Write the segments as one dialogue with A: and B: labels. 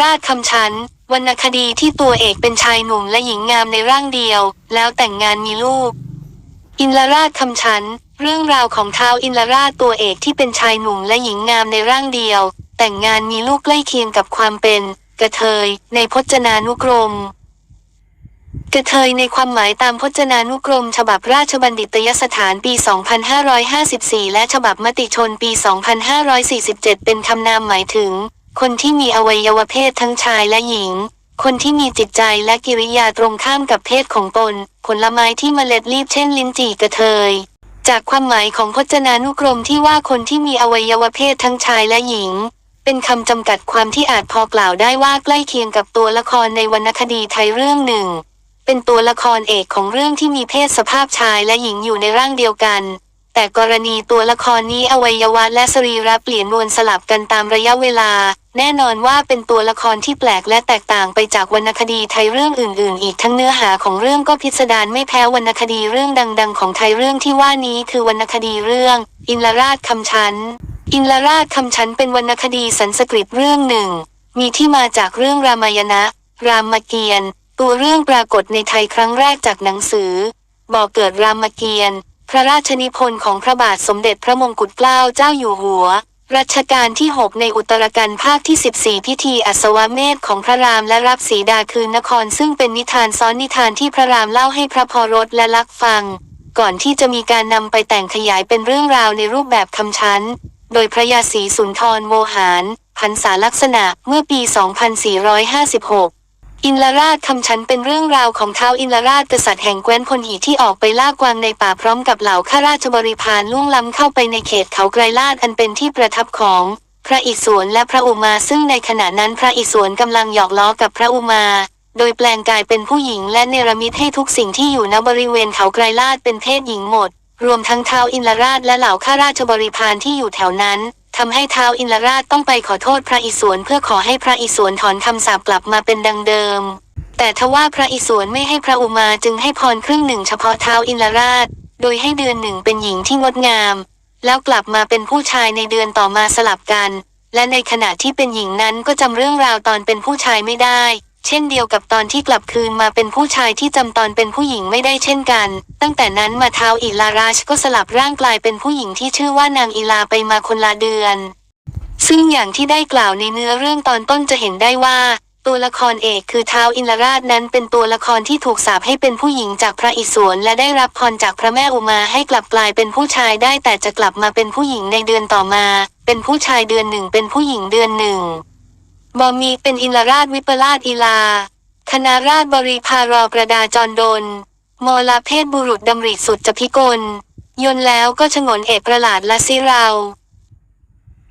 A: ราชคำชั้นวรรณคดีที่ตัวเอกเป็นชายหนุ่มและหญิงงามในร่างเดียว แล้วแต่งงานมีลูก อินลราชคำชั้นเรื่องราวของเท้าวอินลราชตัวเอกที่เป็นชายหนุ่มและหญิงงามในร่างเดียว แต่งงานมีลูกใกล้เคียงกับความเป็น กระเทย ในพจนานุกรม กระเทยในความหมายตามพจนานุกรม ฉบับราชบัณฑิตยสถานปี 2554 และฉบับมติชนปี 2547 เป็นคำนามหมายถึง คนที่มีอวัยวะเพศทั้งชายและหญิง คนที่มีจิตใจและกิริยาตรงข้ามกับเพศของตน ผลไม้ที่เมล็ดรีบเช่นลิ้นจี่กระเทย จากความหมายของพจนานุกรมที่ว่าคนที่มีอวัยวะเพศทั้งชายและหญิง เป็นคำจำกัดความที่อาจพอกล่าวได้ว่าใกล้เคียงกับตัวละครในวรรณคดีไทยเรื่องหนึ่ง เป็นตัวละครเอกของเรื่องที่มีเพศสภาพชายและหญิงอยู่ในร่างเดียวกัน แต่กรณีตัวละครนี้อวัยวะและสรีระเปลี่ยนวลสลับกันตามระยะเวลา แน่นอนว่าเป็นตัวละครที่แปลกและแตกต่างไปจากวรรณคดีไทยเรื่องอื่น ๆ อีกทั้งเนื้อหาของเรื่องก็พิสดารไม่แพ้วรรณคดีเรื่องดัง ๆ ของไทยเรื่องที่ว่านี้คือวรรณคดีเรื่อง อินลราชคำชั้น อินลราชคำชั้นเป็นวรรณคดีสันสกฤตเรื่องหนึ่ง มีที่มาจากเรื่องรามายณะรามเกียรติ์ตัวเรื่องปรากฏในไทยครั้งแรกจากหนังสือ บ่อเกิดรามเกียรติ์ พระราชนิพนธ์ของพระบาทสมเด็จพระมงกุฎเกล้าเจ้าอยู่หัว รัชกาลที่ 6 ในอุตรกันภาคที่ 14 พิธีอัศวเมธของพระรามและรับสีดาคืนนครซึ่งเป็นนิทานซ้อนนิทานที่พระรามเล่าให้พระพรสและลักฟัง ก่อนที่จะมีการนำไปแต่งขยายเป็นเรื่องราวในรูปแบบคำชั้น โดยพระยาศรีสุนทรโวหาร พันษาลักษณะเมื่อปี 2456 อินลราชคำชั้นเป็นเรื่องราวของเท้าวอินลราชกษัตริย์แห่งแคว้นพลหีที่ออกไปล่ากวางในป่าพร้อมกับเหล่าข้าราชบริพารล่วงล้ำเข้าไปในเขตเขาไกรลาดอันเป็นที่ประทับของ พระอิศวรและพระอุมาซึ่งในขณะนั้นพระอิศวรกำลังหยอกล้อกับพระอุมา โดยแปลงกายเป็นผู้หญิงและเนรมิตให้ทุกสิ่งที่อยู่ณบริเวณเขาไกรลาดเป็นเพศหญิงหมด รวมทั้งเท้าวอินลราชและเหล่าข้าราชบริพารที่อยู่แถวนั้น ทำให้เท้าวอินลราชต้องไปขอโทษพระอิศวรเพื่อขอให้พระอิศวรถอนคำสาปกลับมาเป็นดังเดิม แต่ทว่าพระอิศวรไม่ให้พระอุมาจึงให้พรครึ่งหนึ่งเฉพาะเท้าวอินลราช โดยให้เดือนหนึ่งเป็นหญิงที่งดงาม แล้วกลับมาเป็นผู้ชายในเดือนต่อมาสลับกัน และในขณะที่เป็นหญิงนั้นก็จำเรื่องราวตอนเป็นผู้ชายไม่ได้ เช่นเดียวกับตอนที่กลับคืนมาเป็นผู้ชายที่จำตอนเป็นผู้หญิงไม่ได้เช่นกัน ตั้งแต่นั้นมาเท้าวอิลาราชก็สลับร่างกลายเป็นผู้หญิงที่ชื่อว่านางอิลาไปมาคนละเดือน ซึ่งอย่างที่ได้กล่าวในเนื้อเรื่องตอนต้นจะเห็นได้ว่า ตัวละครเอกคือท้าวอินลราชนั้นเป็นตัวละครที่ถูกสาปให้เป็นผู้หญิงจากพระอิศวรและได้รับพรจากพระแม่อุมาให้กลับกลายเป็นผู้ชายได้แต่จะกลับมาเป็นผู้หญิงในเดือนต่อมา เป็นผู้ชายเดือนหนึ่งเป็นผู้หญิงเดือนหนึ่ง บอมีเป็นอินลราชวิปลาชอีลา คณะราชบริพารอกระดาจรดนมอลาเพศบุรุษดำริสุดจะพิกล ยนแล้วก็ชงนเอกประหลาดละสิเรา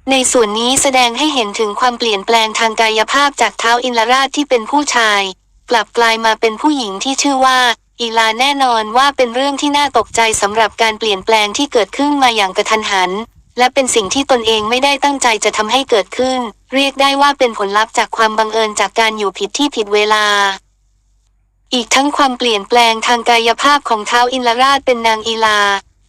A: ในส่วนนี้แสดงให้เห็นถึงความเปลี่ยนแปลงทางกายภาพจากเท้าอินลราชที่เป็นผู้ชาย กลับกลายมาเป็นผู้หญิงที่ชื่อว่า อีลาแน่นอนว่าเป็นเรื่องที่น่าตกใจสำหรับการเปลี่ยนแปลงที่เกิดขึ้นมาอย่างกระทันหัน และเป็นสิ่งที่ตนเองไม่ได้ตั้งใจจะทำให้เกิดขึ้น เรียกได้ว่าเป็นผลลัพธ์จากความบังเอิญจากการอยู่ผิดที่ผิดเวลา อีกทั้งความเปลี่ยนแปลงทางกายภาพของเท้าอินลราชเป็นนางอีลา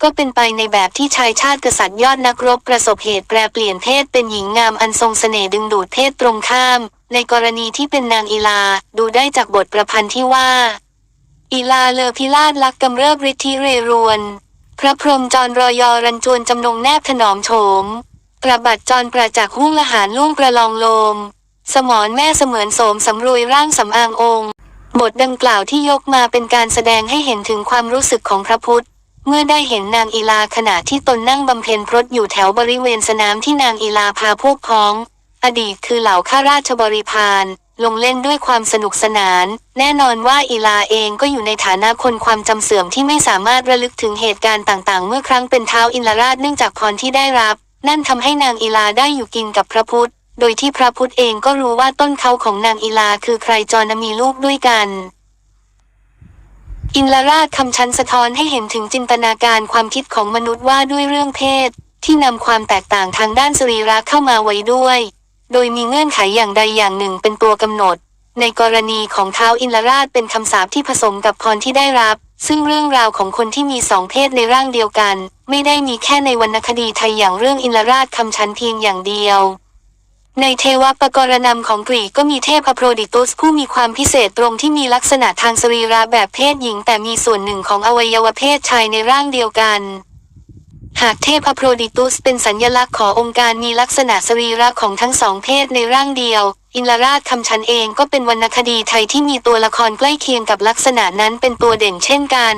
A: ก็เป็นไปในแบบที่ชายชาติกษัตริย์ยอดนักรบประสบเหตุแปรเปลี่ยนเพศเป็นหญิงงามอันทรงเสน่ห์ดึงดูดเพศตรงข้าม ในกรณีที่เป็นนางอีลา ดูได้จากบทประพันธ์ที่ว่า อีลาเลอพิลาศลักกำเริบฤทธิเรรวน พระพรหมจรรอยอรันจวนจำนงแนบถนอมโฉมประบัดจรประจักหุ้งละหารลุ่งประลองโลม สมอนแม่เสมือนโสมสำรวยร่างสำอางองค์ บทดังกล่าวที่ยกมาเป็นการแสดงให้เห็นถึงความรู้สึกของพระพุทธ เมื่อได้เห็นนางอีลาขณะที่ตนนั่งบำเพ็ญพรตอยู่แถวบริเวณสนามที่นางอีลาพาพวกพ้อง อดีตคือเหล่าข้าราชบริพาร ลงเล่นด้วยความสนุกสนาน แน่นอนว่าอีลาเองก็อยู่ในฐานะคนความจำเสื่อมที่ไม่สามารถระลึกถึงเหตุการณ์ต่างๆ เมื่อครั้งเป็นเท้าอินลราชเนื่องจากพรที่ได้รับ นั่นทำให้นางอีลาได้อยู่กินกับพระพุทธ โดยที่พระพุทธเองก็รู้ว่าต้นเขาของนางอีลาคือใครจรมีลูกด้วยกันอินลราชคำชั้นสะท้อนให้เห็นถึงจินตนาการความคิดของมนุษย์ว่าด้วยเรื่องเพศ ที่นำความแตกต่างทางด้านสรีระเข้ามาไว้ด้วย โดยมีเงื่อนไขอย่างใดอย่างหนึ่งเป็นตัวกำหนด ในกรณีของเท้าวอินลราชเป็นคำสาปที่ผสมกับพรที่ได้รับ ซึ่งเรื่องราวของคนที่มีสองเพศในร่างเดียวกัน ไม่ได้มีแค่ในวรรณคดีไทยอย่างเรื่องอินลราชคำชั้นเพียงอย่างเดียว ในเทวปกรณำของกรีกก็มีเทพอโพรดิตุสผู้มีความพิเศษตรงที่มีลักษณะทางสรีระแบบเพศหญิง แต่มีส่วนหนึ่งของอวัยวะเพศชายในร่างเดียวกัน หากเทพอโพรดิตุสเป็นสัญญลักษณ์ขององค์การมีลักษณะสรีระของทั้งสองเพศในร่างเดียว อินลราชคำชันเองก็เป็นวรรณคดีไทยที่มีตัวละครใกล้เคียงกับลักษณะนั้นเป็นตัวเด่นเช่นกัน